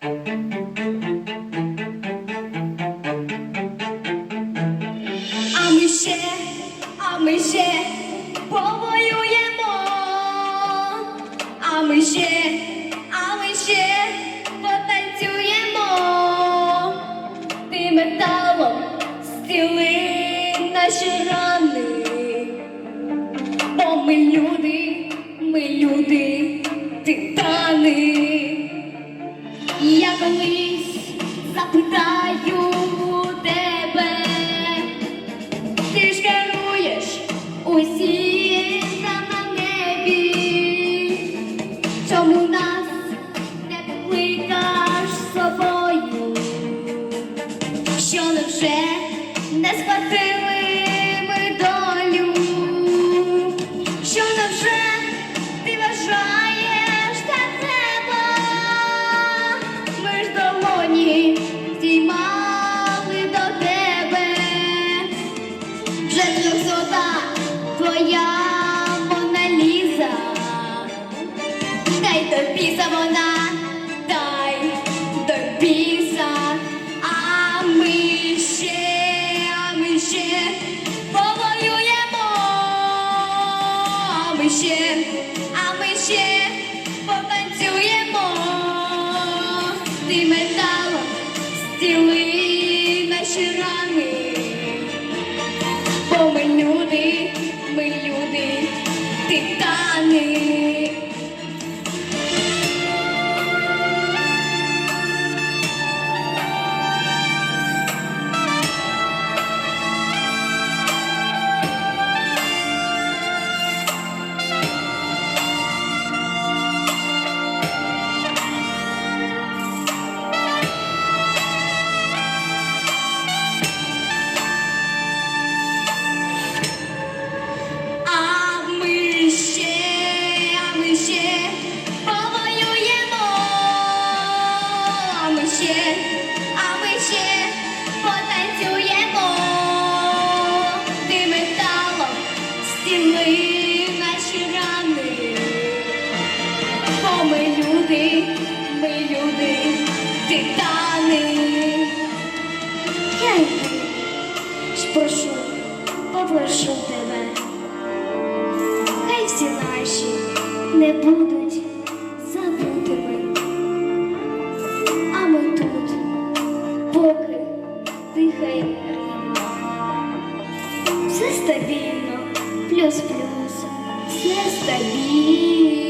А ми ще, а ми ще повоюємо, а ми ще, а ми ще потанцюємо, ти металом стіли наші рани, бо ми люди, ми люди, титани. Колись запитаю тебе, ти ж керуєш усім твоя Моналіза, дай до біса вона, дай до біса, а ми ще, а ми ще повоюємо, а ми ще, а ми ще потанцюємо, ти металом стіли прошу, попрошу тебе, хай всі наші не будуть забутими, а ми тут, поки дихає рівно, все стабільно, плюс-плюс, все стабільно.